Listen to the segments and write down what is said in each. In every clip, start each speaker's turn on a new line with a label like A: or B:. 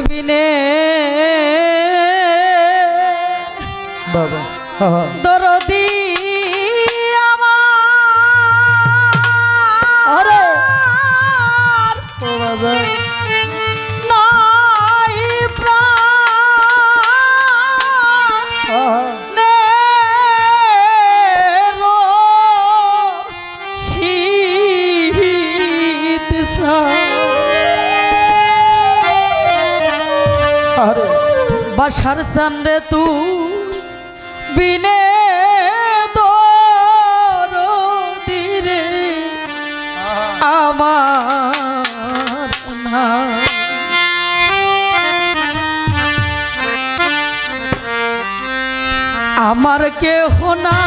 A: বিনে
B: বাবা
A: হাসান রে তু বিনে দিরে আমার না আমার কেহ না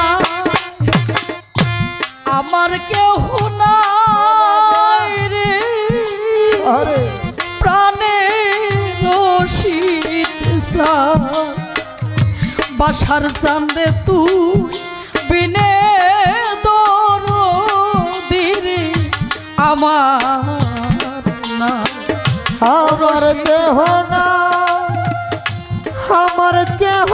A: আমার কেহ না বাসার চান্দে তুই বিনে দিরে আমার না।
B: আমার কেহ না আমার কেহ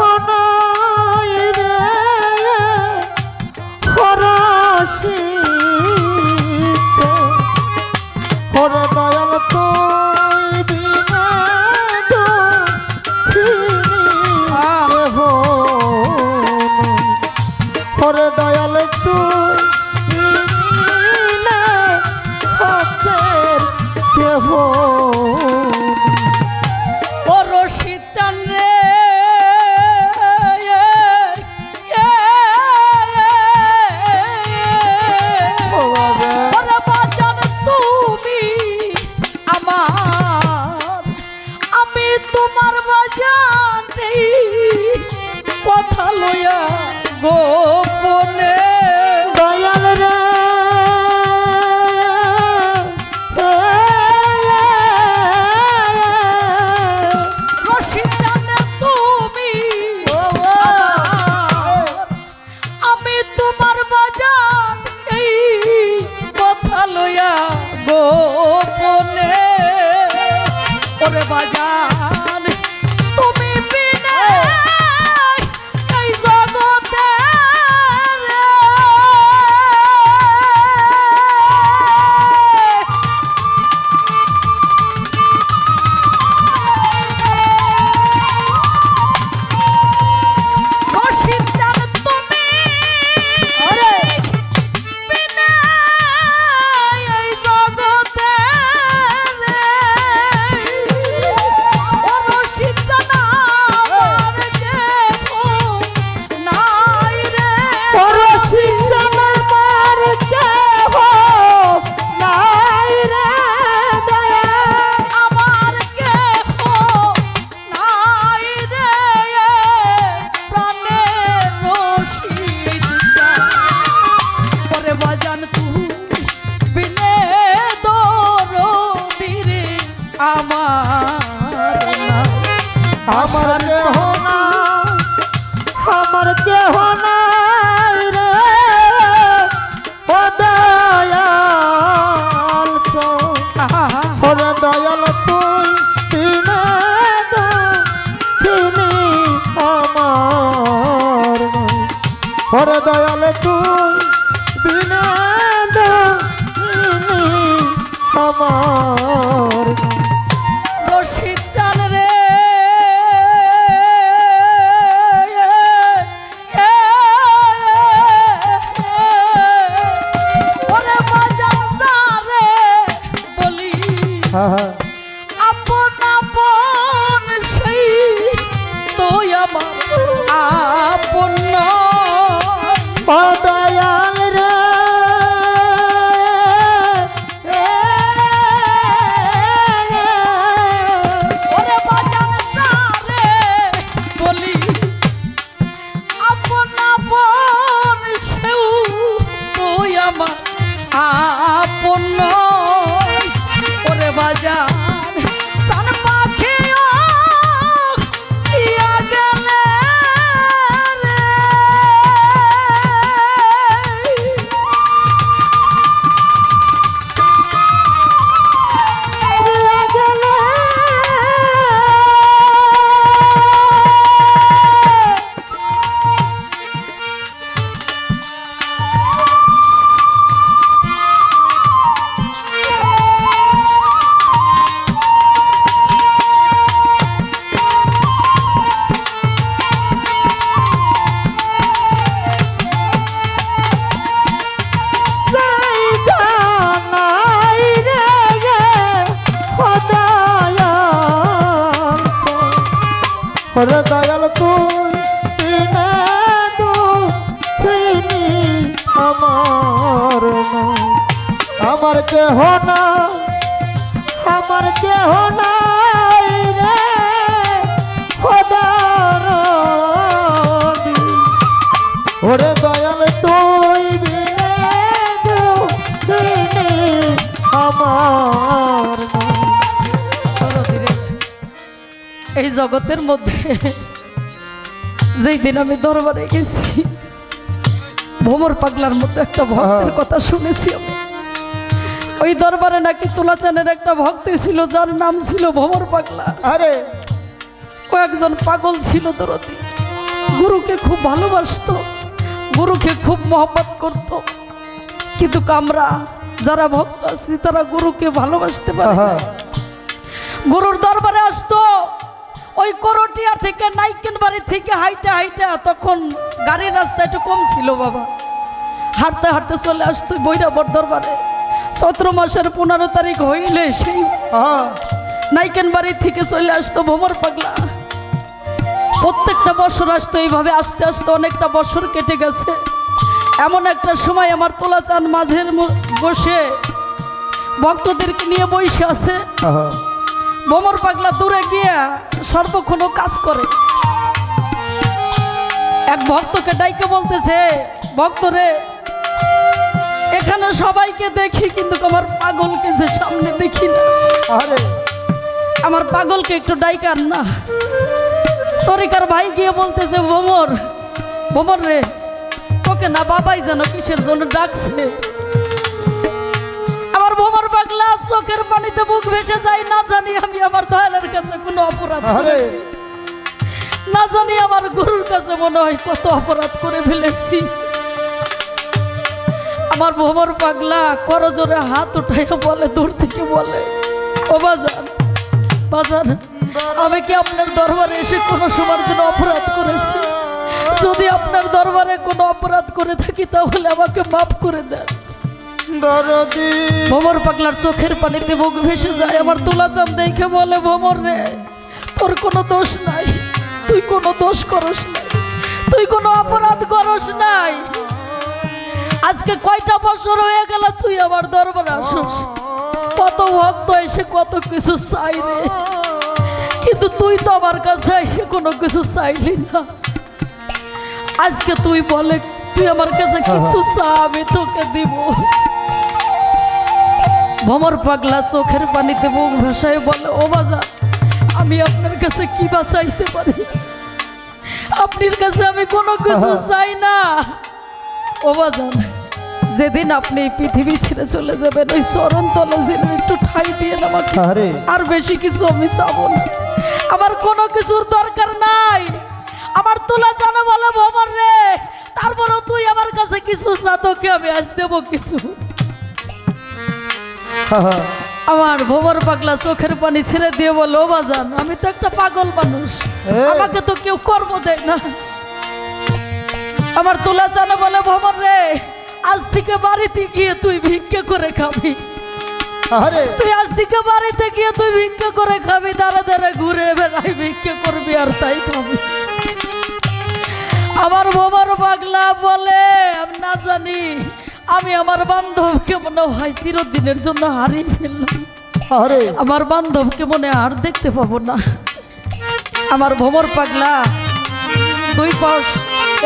B: no. কেহ
A: না
B: আমার কেহ নাই রে খোদার ওরে দয়াল তুই আমার
A: এই জগতের মধ্যে যেই দিন আমি দরবারে গেছি ভোমর পাগলার মতো একটা ভক্তের কথা শুনেছি আমি। ওই দরবারে নাকি তুলাচানের একটা ভক্তি ছিল যার নাম ছিল ভবর পাগলা।
B: আরে।
A: ও একজন পাগল ছিল দরদি। গুরুকে খুব ভালোবাসতো গুরুকে খুব মহব্বত করত। কিন্তু কামরা যারা ভক্ত আছি তারা গুরুকে ভালোবাসতে পারে। গুরুর দরবারে আসতো ওই করটিয়া থেকে নাইকেন বাড়ি থেকে হাইটা হাইটা তখন গাড়ির রাস্তা একটু কম ছিল বাবা। হাঁটতে হাঁটতে চলে আসতো বৈরাবর দরবারে। সতেরো মাসের পনেরো তারিখ হইলে সেই নাইকেন বাড়ি থেকে চলে আসতো ভোমর পাগলা। প্রত্যেকটা বছর আসতো এইভাবে আস্তে আস্তে অনেকটা বছর কেটে গেছে। এমন একটা সময় আমার তোলা চান মাঝের বসে ভক্তদেরকে নিয়ে বসে আছে। ভোমর পাগলা দূরে গিয়ে সর্বক্ষণ কাজ করে। এক ভক্তকে ডাইকে বলতেছে ভক্তরে এখানে সবাইকে দেখি কিন্তু আমার পাগলকে যে সামনে দেখি না।
B: আরে।
A: আমার পাগলকে একটু ডাইকার না। তরিকার ভাই গিয়ে বলতেছে ভোমর ভোমর রে তোকে না বাবাই যেন কিসের জন্য ডাকছে? আমার ভোমর পাগলা চোখের পানিতে বুক ভেসে যায় না জানি আমি আমার দয়ালের কাছে কোনো অপরাধ করেছি। না জানি আমার গুরুর কাছে মনে হয় কত অপরাধ করে ফেলেছি। আমার ভোমর পাগলা করজোরে হাত উঠাইয়া বলে দূর থেকে বলে। ও বাজার বাজান আমি কি আপনার দরবারে এসে কোনো সময়ের জন্য অপরাধ করেছি? যদি আপনার দরবারে কোনো অপরাধ করে থাকি তাহলে আমাকে মাফ করে দেন। ভোমর পাগলার চোখের পানিতে বুক ভেসে যায় আমার তুলা চান দেখে বলে ভোমর রে তোর কোনো দোষ নাই তুই কোনো দোষ করস নাই তুই কোনো অপরাধ করস নাই। আজকে কয়টা বছর হয়ে গেল তুই আমার দরবারে আসস? কত ভক্ত এসে কত কিছু চাই রে কিন্তু তুই তো আমার কাছে এসে কোনো কিছু চাইলি না। আজকে তুই বলে, তুই আমার কাছে কিছু চা, আমি তোকে দিব। ভমর পাগলা চোখের পানিতে মুখ ভাসায় বলে, ও বাজা, আমি আপনার কাছে কি বা চাইতে পারি? আপনার কাছে আমি কোনো কিছু চাই না। ও বাজান যেদিন আপনি এই পৃথিবী ছেড়ে চলে যাবেন ওই চরণ তলে যেন একটু ঠাই দিয়ে আমাকে।
B: আরে
A: আর বেশি কিছু আমি চাবো না। আমার কোনো কিছুর দরকার নাই। আমার তোলা জানা বলে ভমর রে। তারপরেও তুই আমার কাছে কিছু চা তোকে আমি আজ দেবো কিছু। আমার ভোবর পাগলা চোখের পানি ছেড়ে দিয়ে বলো "ও বাজান আমি তো একটা পাগল মানুষ। আমাকে তো কেউ কর্ম দেয় না। আমার তোলা চানে বলে ভোবর রে। আজ থেকে বাড়িতে গিয়ে তুই ভিক্ষে করে খাবি।
B: আরে।
A: তুই আজ থেকে বাড়িতে গিয়ে তুই ভিক্ষে করে খাবি দাঁড়ে দাঁড়ে ঘুরে বেড়াই ভিক্ষে করবি আর তাই খাবি। আমার বোমার পাগলা বলে আমি না জানি আমি আমার বান্ধবকে মনে হয় চিরদিনের জন্য হারিয়ে ফেললাম।
B: আরে।
A: আমার বান্ধবকে মনে হয় আর দেখতে পাবো না। আমার ভোমর পাগলা দুই পাও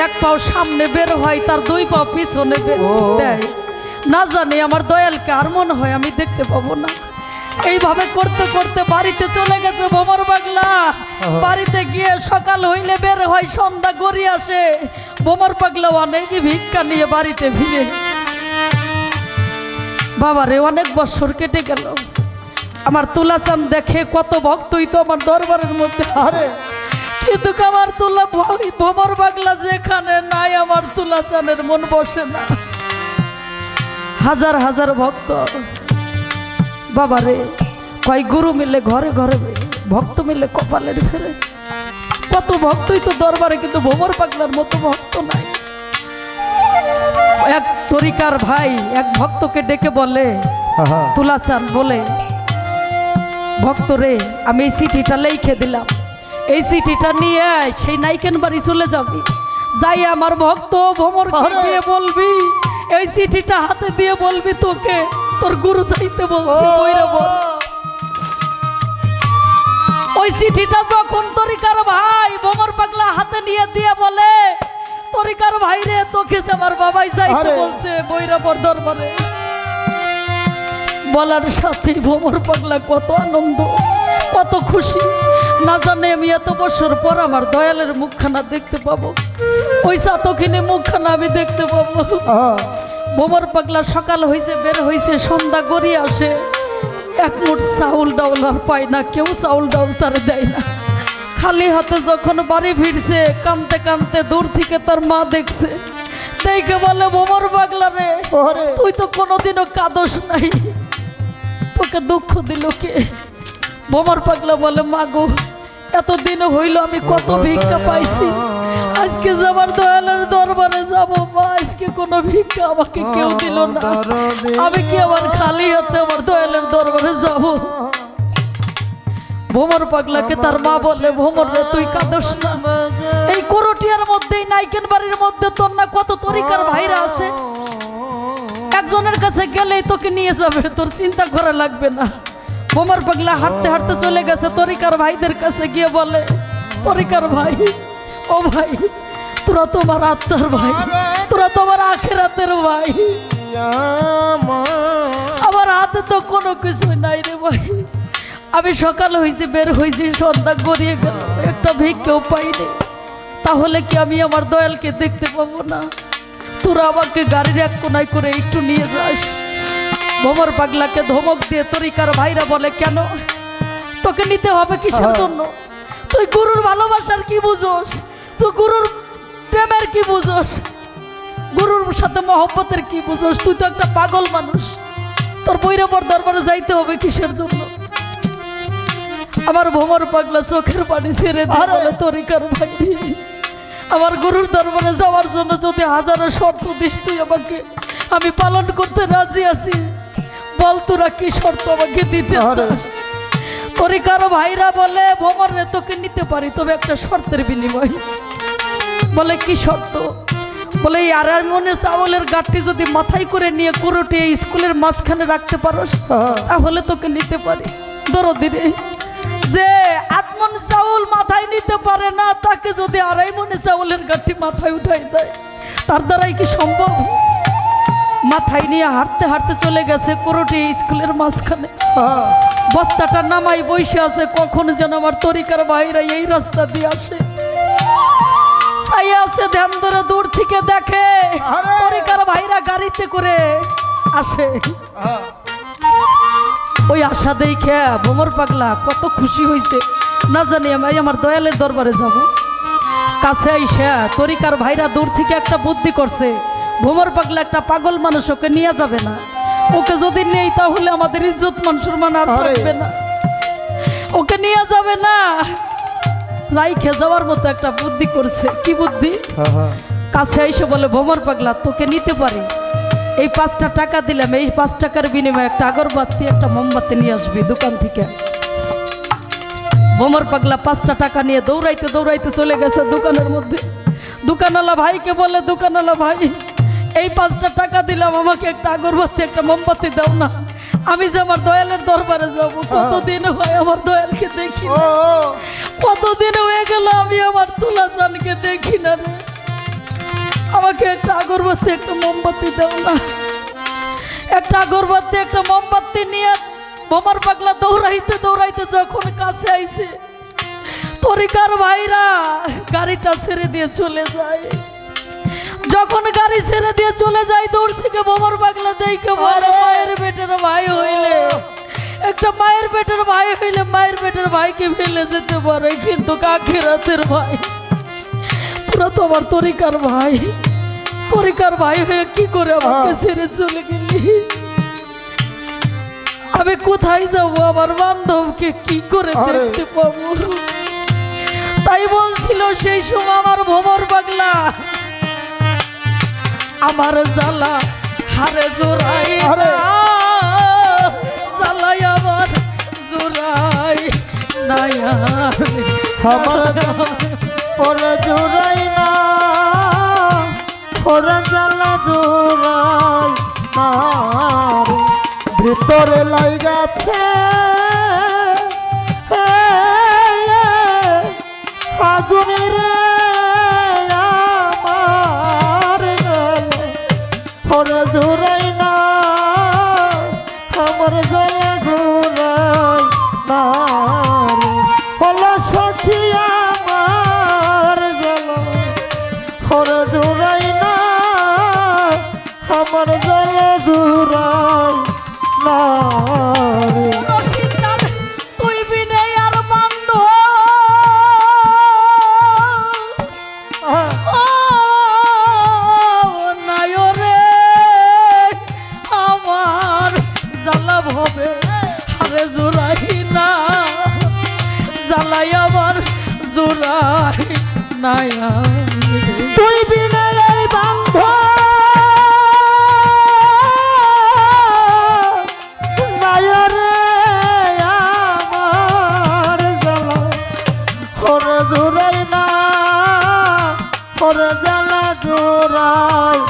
A: এক পাও সামনে বের হয় তার দুই পাও পিছনে বের দেয়। না জানি আমার দয়ালকে আর মনে হয় আমি দেখতে পাবো না। এইভাবে করতে করতে বাড়িতে চলে গেছে ভোমর পাগলা বাড়িতে গিয়ে সকাল হইলে বের হয় সন্ধ্যা গড়িয়ে আসে। ভোমর পাগলা অনেক ভিক্ষা নিয়ে বাড়িতে ফিরে। বাবারে অনেক বছর কেটে গেল। আমার তুলাচান দেখে কত ভক্তই তো আমার দরবারের মধ্যে। আসে। কিন্তু আমার তুলা ভবর বাগলা যেখানে নাই আমার তুলাচানের মন বসে না। হাজার হাজার ভক্ত। বাবারে কয় গুরু মিলে ঘরে ঘরে ভক্ত মিলে কপালের ফেরে। কত ভক্তই তো দরবারে কিন্তু ভোমর পাগলার মতো ভক্ত নাই। এক তরিকার ভাই এক ভক্তকে ডেকে বলে তুলাচান বলে ভক্ত রে আমি এই চিঠিটা লিখে দিলাম। এই চিঠিটা নিয়ে সেই নাইকেন বাড়ি চলে যাবি। যাই আমার ভক্ত ভ্রমরকে
B: আরে!
A: গিয়ে বলবি? এই চিঠিটা হাতে দিয়ে বলবি তোকে। তোর গুরু চাইতে বলছে ওই চিঠিটা যখন তরিকার ভাই বোমর পাগলা হাতে নিয়ে দিয়ে বলে তরিকার ভাই রে তোকে আমার বাবাই যাইতে
B: আরে!
A: বলছে বৈরাবর দরবারে। বলার সাথে ভোমর পাগলা কত আনন্দ। কত খুশি। না জানে আমি এত বছর পর আমার দয়ালের মুখখানা দেখতে পাবো। ওই সাতকিনে মুখখানা আমি দেখতে পাবো। ভোমর পাগলা সকাল হইছে বের হইছে সন্ধ্যা গড়িয়ে আসে। এক মুঠ চাউল ডাউল আর পায় না কেউ চাউল ডাউল তার দেয় না। খালি হাতে যখন বাড়ি ফিরছে কানতে কানতে দূর থেকে তার মা দেখছে। দেখে বলে ভোমর পাগলা রে তুই তো কোনোদিনও কাদস নাই। তোকে দুঃখ দিল কে? বোমার পাগলা বলে মাগো এতদিন হইল আমি কত ভিক্ষা পাইছি। আজকে যাবার দয়ালের দরবারে যাব মা আজকে কোনো ভিক্ষা আমাকে কেউ দিল না। আমি কি আবার খালি হাতে আমার দয়ালের দরবারে যাব? ভোমর পাগলাকে তার মা বলে ভোমর রে তুই কাঁদস না। এই করটিয়ার মধ্যেই নাইকেন বাড়ির মধ্যে তোর না কত তরিকার ভাইরা আছে। একজনের কাছে গেলেই তোকে নিয়ে যাবে তোর চিন্তা করা লাগবে না। বোমার পাগলা হাঁটতে হাঁটতে চলে গেছে, তরিকার ভাইদের কাছে গিয়ে বলে, তরিকার ভাই, ও ভাই, তোরা তোমার আত্মার ভাই, তোরা তোমার আখেরাতের ভাই। আমার হাতে তো কোনো কিছু নাই রে ভাই। আমি সকাল হয়েছি বের হয়েছি সন্ধ্যা গড়িয়ে গেল, একটা ভিক্ষেও পাইনি। তাহলে কি আমি আমার দয়ালকে দেখতে পাবো না? তোরা আমাকে গাড়ির এক কোনায় করে একটু নিয়ে যাস। ভোমর পাগলাকে ধমক দিয়ে তরিকার ভাইরা বলে কেন? তোকে নিতে হবে কিসের জন্য? তুই গুরুর ভালোবাসার কি বুঝোস? তুই গুরুর প্রেমের কি বুঝোস? গুরুর সাথে মহব্বতের কি বুঝোস? তুই তো একটা পাগল মানুষ। তোর বৈরবর দরবারে যাইতে হবে কিসের জন্য? আমার ভোমর পাগলা চোখের পানি ছেড়ে দিয়ে বলে তরিকার ভাই আমার গুরুর দরবারে যাওয়ার জন্য যদি হাজারো শর্ত দিস তুই আমাকে আমি পালন করতে রাজি আছি। বল তোরা কি শর্ত আমাকে দিতে
B: আরে!
A: চাস? তরিকার ভাইরা বলে ভোমর রে তোকে নিতে পারি তবে একটা শর্তের বিনিময়। বলে কি শর্ত? বলে এই আর মনে চাউলের গাঠটি যদি মাথায় করে নিয়ে কুরোটি স্কুলের মাঝখানে রাখতে পারোস
B: হ্যাঁ।
A: তাহলে তোকে নিতে পারি। দরদিরে যে আত্মন চাউল মাথায় নিতে পারে না তাকে যদি আড়াই মনে চাউলের গাঠটি মাথায় উঠাই দেয় তার দ্বারাই কি সম্ভব? মাথায় নিয়ে হাঁটতে হাঁটতে চলে গেছে কোরটি স্কুলের মাঝখানে। বস্তাটা নামাই বসে আছে কখন যেন আমার তরিকার ভাইরা এই রাস্তা দিয়ে আসে। চাই আছে ধ্যান ধরে দূর থেকে দেখে! তরিকার ভাইরা গাড়িতে করে আসে। ওই আশা দেখে ভোমর পাগলা কত খুশি হয়েছে না জানি আমি আমার দয়ালের দরবারে যাব। কাছে আইসা তরিকার ভাইরা দূর থেকে একটা বুদ্ধি করছে। ভোমর পাগলা একটা পাগল মানুষ ওকে নিয়ে যাবে না। ওকে যদি নেই তাহলে আমাদের ইজ্জত মান সম্মান আর
B: আরে!
A: থাকবে না। ওকে নিয়ে যাবে না। রাইখে যাওয়ার মতো একটা বুদ্ধি করছে। কি বুদ্ধি?
B: হ্যাঁ, হ্যাঁ।
A: কাছে এসে বলে ভোমর পাগলা তোকে নিতে পারি। এই পাঁচটা টাকা দিলাম এই পাঁচ টাকার বিনিময়ে একটা আগরবাতি একটা মোমবাতি নিয়ে আসবি দোকান থেকে। ভোমর পাগলা পাঁচটা টাকা নিয়ে দৌড়াইতে দৌড়াইতে চলে গেছে দোকানের মধ্যে। দোকানওয়ালা ভাইকে বলে দোকানওয়ালা ভাই এই পাঁচটা টাকা দিলাম আমাকে একটা আগরবাতি একটা মোমবাতি দাও না। আমি যে আমার দয়ালের দরবারে যাব কতদিন হয় আমার দয়ালকে দেখি কতদিন হয়ে গেল আমি আমার তুলাচানকে দেখি না রে। আমাকে একটা আগরবাতি একটা মোমবাতি দাও না। একটা আগরবাতি একটা মোমবাতি নিয়ে বোমার পাগলা দৌড়াইতে দৌড়াইতে যখন কাছে আইছে তরিকার ভাইরা গাড়িটা ছেড়ে দিয়ে চলে যায়। যখন গাড়ি ছেড়ে দিয়ে চলে যায় দূর থেকে বোমার পাগলা দেখে বলে মায়ের বেটের ভাই হইলে। একটা মায়ের পেটের ভাই হইলে মায়ের পেটের ভাইকে ফেলে যেতে পারে কিন্তু কাকিরাতের ভাই? তোরা তো আমার তরিকার ভাই। তরিকার ভাই হয়ে কি করে আমাকে ছেড়ে চলে গেলি? আমি কোথায় যাব? আমার বান্ধবকে কি করে। দেখতে পাবো? তাই বলছিল সেই সময় আমার ভোমর পাগলা আমার জালা হারে
B: জোরাই
A: জালাই আমার জোরাই নাই
B: আমার পরে না। পরে জ্বালা ভিতরে লাই গেছে। আগুনের আমার ধুরাই না আমার জয়া ঘুরাই না। ওরে
A: জ্বালা
B: জোড়ায়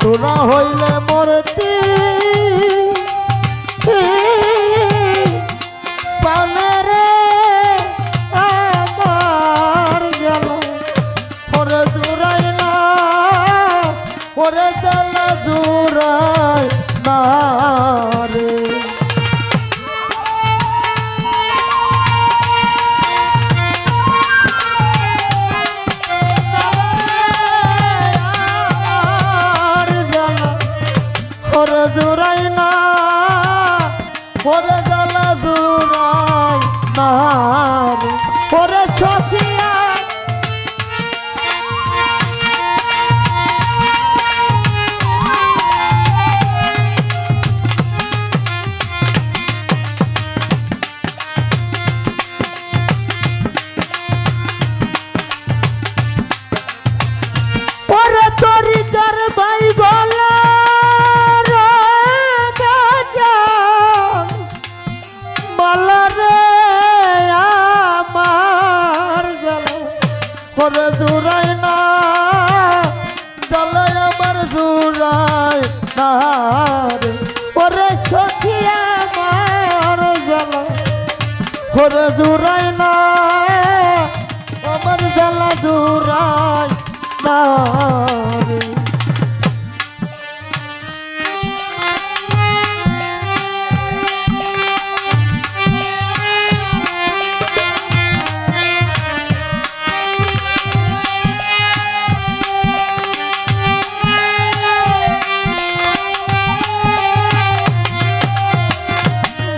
B: তোরা হইলে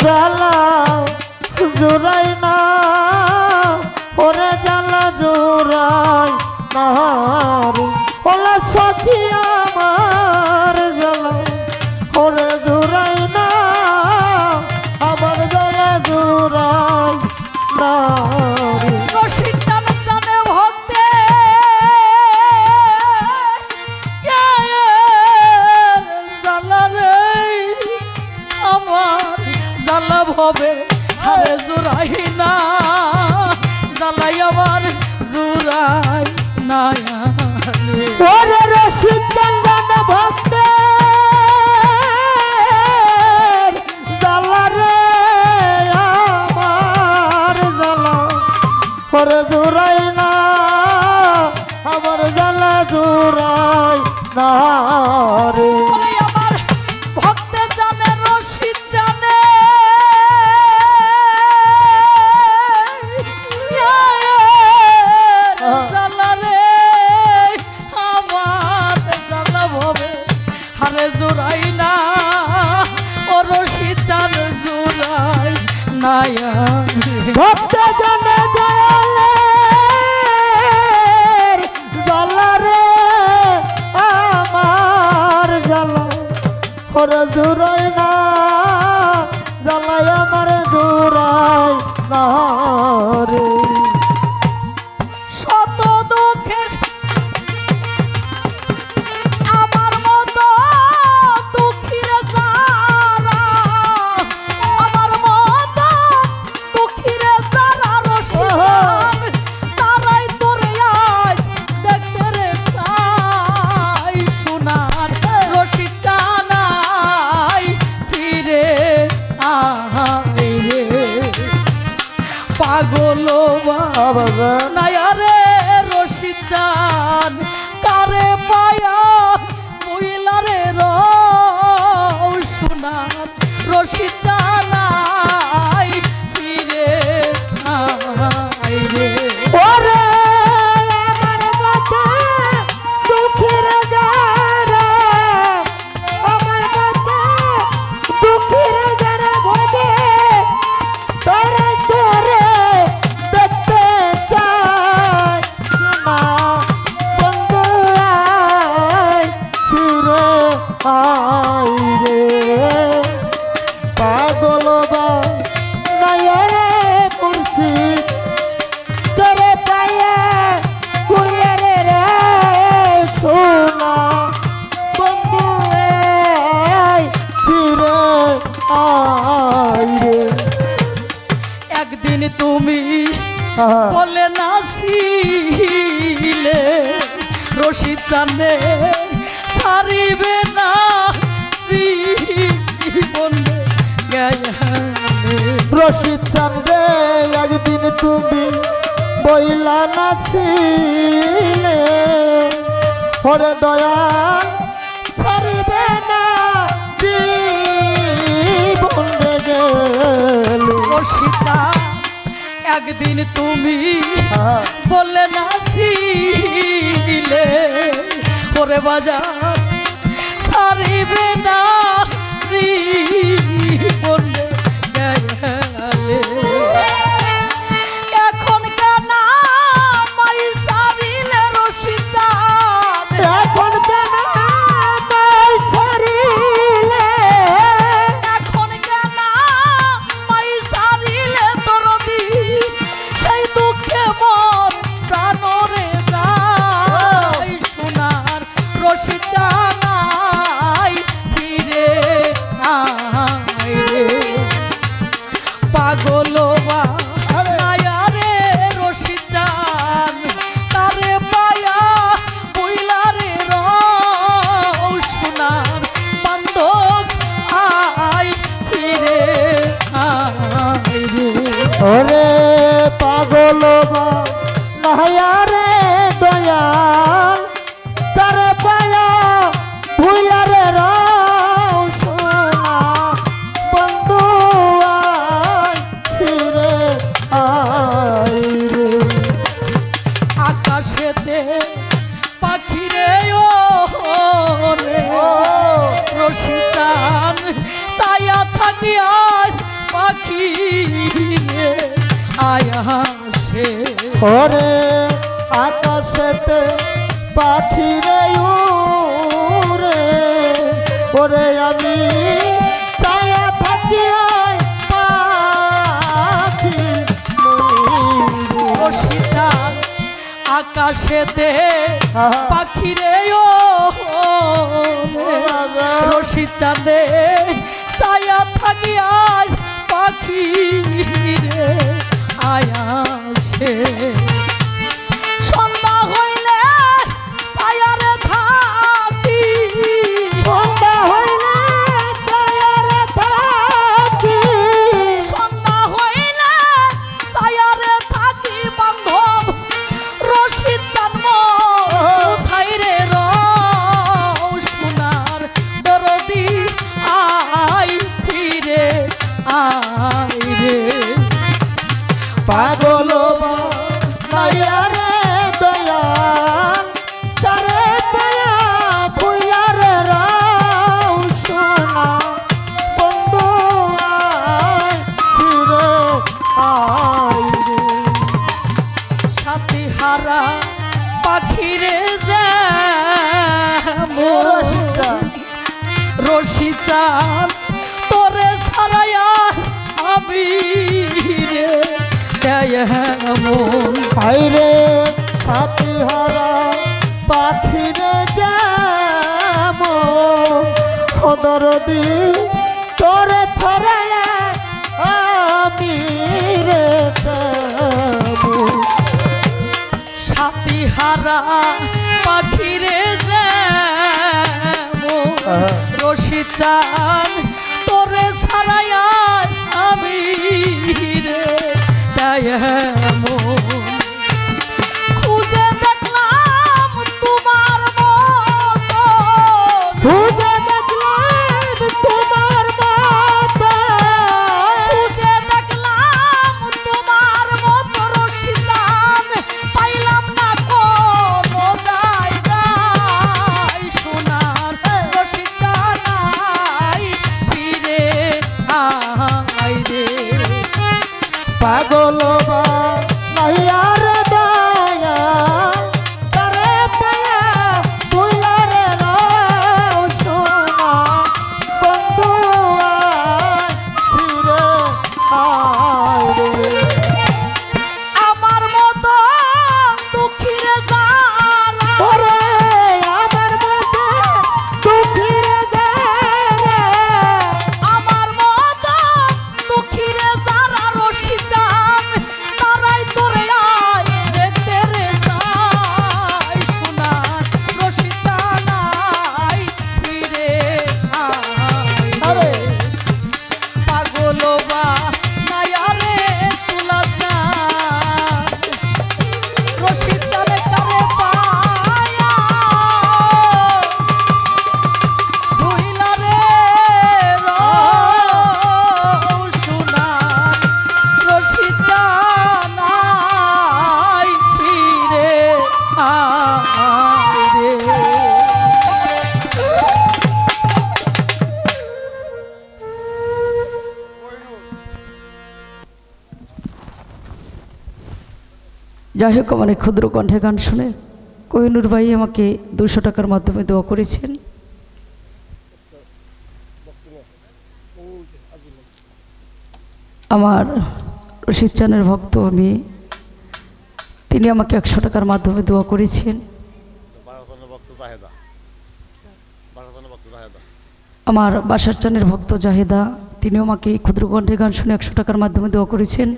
B: জ্বালা জোড়াই না ওরে জ্বালা জোড়াই না 那。নাছিলে ওরে দয়া সারবে না জীবন গেল
A: সীতা একদিন তুমি
B: হ্যাঁ।
A: বললে নাছিলে ওরে বাজার সারিবে না পাখি রে উরে
B: ওরে আমি ছায়া থাকি হয় পাখি
A: সীতা আকাশেতে
B: পাখি
A: রে ও রশি চাঁদে ছায়া থাকি আজ পাখি রে
B: আয়াসে মন। ভাইরে
A: সাথী হারা পাখিরে যাম খদর দি তোরে
B: ছড়ায়া আমি রে
A: সাথী হারা পাখিরে যাম রশি চান है যাই হোক, আমার ক্ষুদ্র কণ্ঠে গান শুনে কোহিনুর ভাই আমাকে দুশো টাকার মাধ্যমে দোয়া করেছেন। আমার রশিদ চানের ভক্ত আমি, তিনি আমাকে একশো টাকার মাধ্যমে দোয়া করেছেন। আমার বাসার চানের ভক্ত জাহেদা তিনি আমাকে এই ক্ষুদ্র কণ্ঠে গান শুনে একশো টাকার মাধ্যমে দোয়া করেছেন।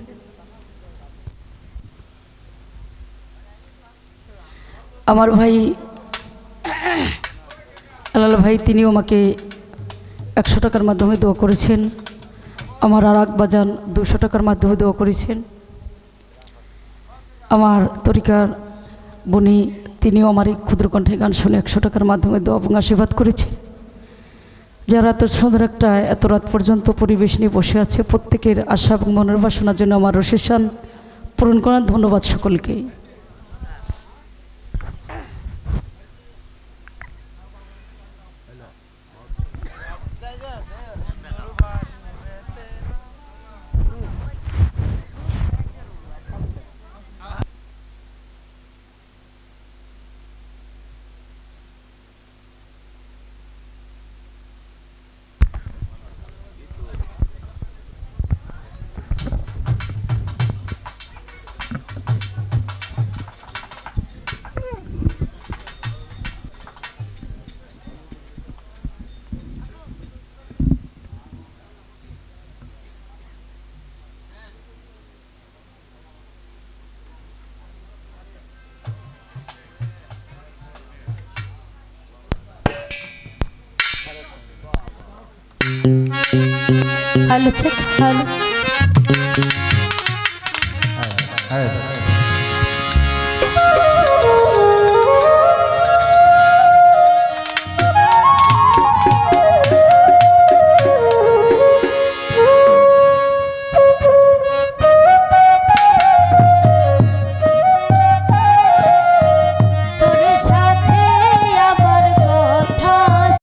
A: আমার ভাই, আলাল ভাই, তিনিও আমাকে একশো টাকার মাধ্যমে দোয়া করেছেন। আমার আর বাজান দুশো টাকার মাধ্যমে দোয়া করেছেন। আমার তরিকার বনি, তিনিও আমার এই ক্ষুদ্র কণ্ঠে গান শুনে একশো টাকার মাধ্যমে দোয়া এবং আশীর্বাদ করেছেন। যারা এত সুন্দর একটা এত রাত পর্যন্ত পরিবেশ নিয়ে বসে আছে, প্রত্যেকের আশা এবং মনের বাসনার জন্য আমার রশিসান পূরণ করার ধন্যবাদ সকলকে।
B: Halı tek halı